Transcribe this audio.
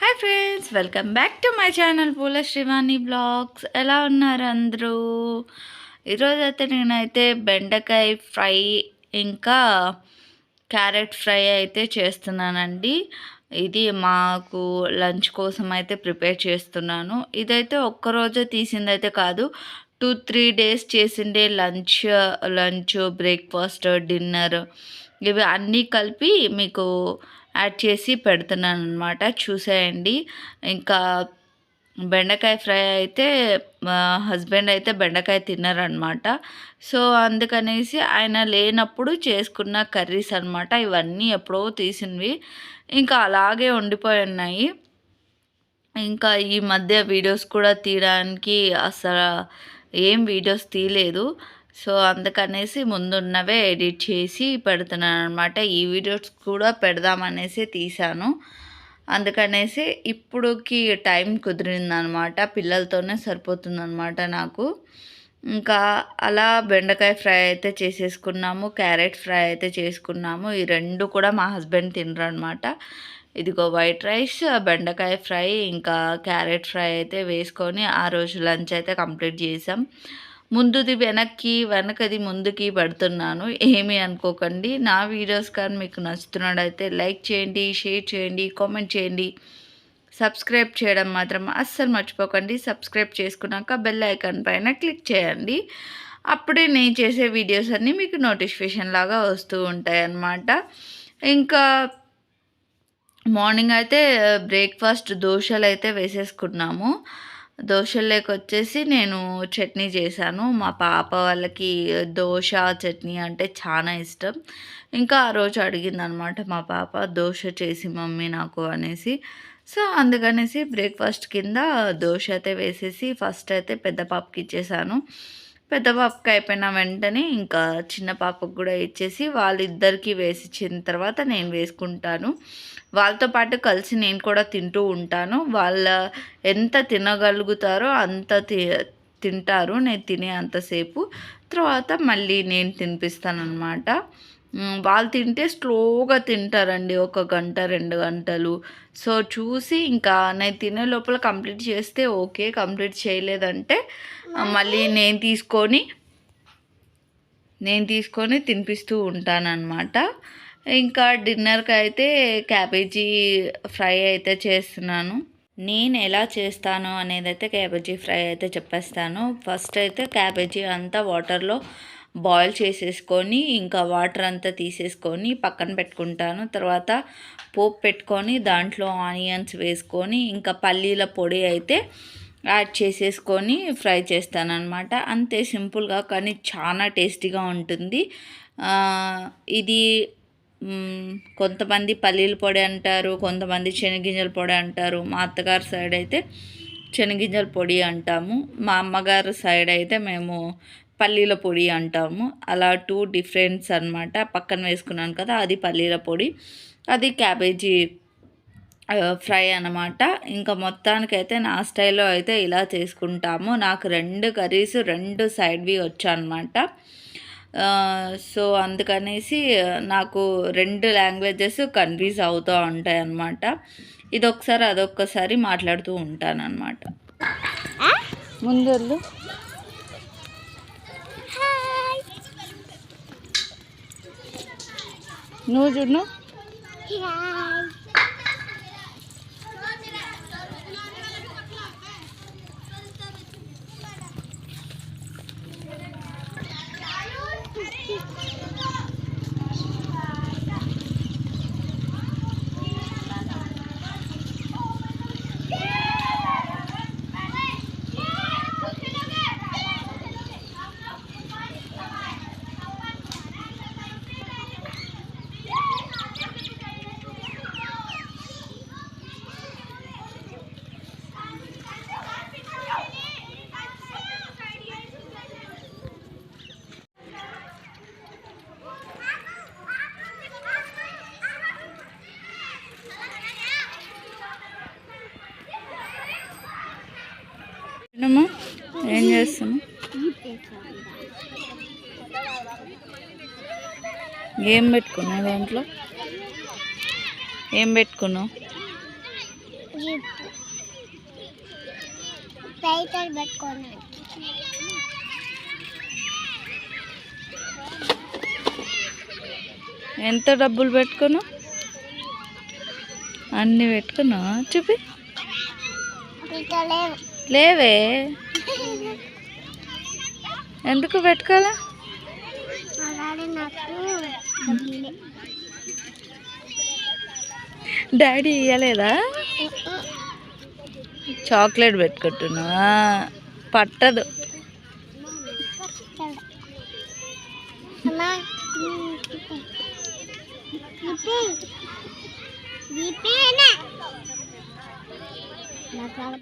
Hi friends welcome back to my channel Poola Srivani vlogs ఎలా ఉన్నారు అందరూ? ఈరోజు అయితే నేనైతే బెండకాయ ఫ్రై ఇంకా క్యారెట్ ఫ్రై అయితే చేస్తున్నానండి. ఇది మాకు లంచ్ కోసం అయితే ప్రిపేర్ చేస్తున్నాను. ఇదైతే ఒక్కరోజే తీసిందైతే కాదు టూ త్రీ డేస్ చేసిండే లంచ్ లంచ్ బ్రేక్ఫాస్ట్ డిన్నర్. ఇవి అన్నీ కలిపి మీకు యాడ్ చేసి పెడుతున్నాను అనమాట చూసేయండి. ఇంకా బెండకాయ ఫ్రై అయితే మా హస్బెండ్ అయితే బెండకాయ తిన్నారనమాట సో అందుకనేసి ఆయన లేనప్పుడు చేసుకున్న కర్రీస్ అనమాట ఇవన్నీ ఎప్పుడో తీసినవి. ఇంకా అలాగే ఉండిపోయి ఉన్నాయి. ఇంకా ఈ మధ్య వీడియోస్ కూడా తీయడానికి అసలు ఏం వీడియోస్ తీయలేదు. సో అందుకనేసి ముందున్నవే ఎడిట్ చేసి పెడుతున్నాను అనమాట ఈ వీడియోస్ కూడా పెడదామనేసి తీశాను. అందుకనేసి ఇప్పుడుకి టైం కుదిరిందనమాట పిల్లలతోనే సరిపోతుందనమాట నాకు. ఇంకా అలా బెండకాయ ఫ్రై అయితే చేసేసుకున్నాము క్యారెట్ ఫ్రై అయితే చేసుకున్నాము. ఈ రెండు కూడా మా హస్బెండ్ తినరు అనమాట ఇదిగో వైట్ రైస్ బెండకాయ ఫ్రై ఇంకా క్యారెట్ ఫ్రై అయితే వేసుకొని ఆ రోజు లంచ్ అయితే కంప్లీట్ చేసాం ముందుది వెనక్కి వెనకది ముందుకి పెడుతున్నాను. ఏమీ అనుకోకండి. నా వీడియోస్ కానీ మీకు నచ్చుతున్నాడైతే లైక్ చేయండి షేర్ చేయండి కామెంట్ చేయండి. సబ్స్క్రైబ్ చేయడం మాత్రం అస్సలు మర్చిపోకండి. సబ్స్క్రైబ్ చేసుకున్నాక బెల్ ఐకాన్ పైన క్లిక్ చేయండి. అప్పుడే నేను చేసే వీడియోస్ అన్నీ మీకు నోటిఫికేషన్ లాగా వస్తూ ఉంటాయి అన్నమాట ఇంకా మార్నింగ్ అయితే బ్రేక్ఫాస్ట్ దోశలు అయితే వేసేసుకున్నాము. దోశల్లోకి వచ్చేసి నేను చట్నీ చేశాను. మా పాప వాళ్ళకి దోశ చట్నీ అంటే చాలా ఇష్టం. ఇంకా ఆ రోజు అడిగింది అనమాట మా పాప దోశ చేసి మమ్మీ నాకు అనేసి. సో అందుకనేసి బ్రేక్ఫాస్ట్ కింద దోశ అయితే వేసేసి ఫస్ట్ అయితే పెద్ద పాపకి ఇచ్చేసాను. పెద్ద పాపకి అయిపోయిన వెంటనే ఇంకా చిన్న పాపకు కూడా ఇచ్చేసి వాళ్ళిద్దరికీ వేసి ఇచ్చిన తర్వాత నేను వేసుకుంటాను. వాళ్ళతో పాటు కలిసి నేను కూడా తింటూ ఉంటాను. వాళ్ళ ఎంత తినగలుగుతారో అంత తి తింటారు. నేను తినే అంతసేపు. తర్వాత మళ్ళీ నేను తినిపిస్తాను అనమాట వాళ్ళు తింటే స్లోగా తింటారండి ఒక గంట రెండు గంటలు. సో చూసి ఇంకా నేను తినే లోపల కంప్లీట్ చేస్తే ఓకే కంప్లీట్ చేయలేదంటే మళ్ళీ నేను తీసుకొని నేను తీసుకొని తినిపిస్తూ ఉంటానన్నమాట. ఇంకా డిన్నర్కి అయితే క్యాబేజీ ఫ్రై అయితే చేస్తున్నాను. నేను ఎలా చేస్తాను అనేది అయితే క్యాబేజీ ఫ్రై అయితే చెప్పేస్తాను. ఫస్ట్ అయితే క్యాబేజీ అంతా వాటర్లో బాయిల్ చేసేసుకొని ఇంకా వాటర్ అంతా తీసేసుకొని పక్కన పెట్టుకుంటాను. తర్వాత పోపు పెట్టుకొని దాంట్లో ఆనియన్స్ వేసుకొని ఇంకా పల్లీల పొడి అయితే యాడ్ చేసేసుకొని ఫ్రై చేస్తాను అనమాట అంతే సింపుల్గా కానీ చాలా టేస్టీగా ఉంటుంది. ఇది కొంతమంది పల్లీల పొడి అంటారు కొంతమంది శనగింజల పొడి అంటారు. మా అత్తగారి సైడ్ అయితే శనగింజల పొడి అంటాము. మా అమ్మగారు సైడ్ అయితే మేము పల్లీల పొడి అంటాము. అలా టూ డిఫరెన్స్ అనమాట పక్కన వేసుకున్నాను కదా అది పల్లీల పొడి. అది క్యాబేజీ ఫ్రై అనమాట ఇంకా మొత్తానికైతే నా స్టైల్లో అయితే ఇలా చేసుకుంటాము. నాకు రెండు కర్రీస్ రెండు సైడ్వి వచ్చానమాట సో అందుకనేసి నాకు రెండు లాంగ్వేజెస్ కన్ఫ్యూజ్ అవుతూ ఉంటాయి అన్నమాట ఇదొకసారి అదొక్కసారి మాట్లాడుతూ ఉంటాను అనమాట ముందు নো জন্য? అమ్మా ఏం చేస్తున్నావు ఏం పెట్టుకున్నావు దాంట్లో? ఏం పెట్టుకున్నావు? ఎంత డబ్బులు పెట్టుకున్నావు? అన్నీ పెట్టుకున్నా చూపి. లేవే ఎందుకు పెట్టుకోవాలా డాడీ ఇవ్వలేదా చాక్లెట్ పెట్టుకుంటున్నా పట్టదు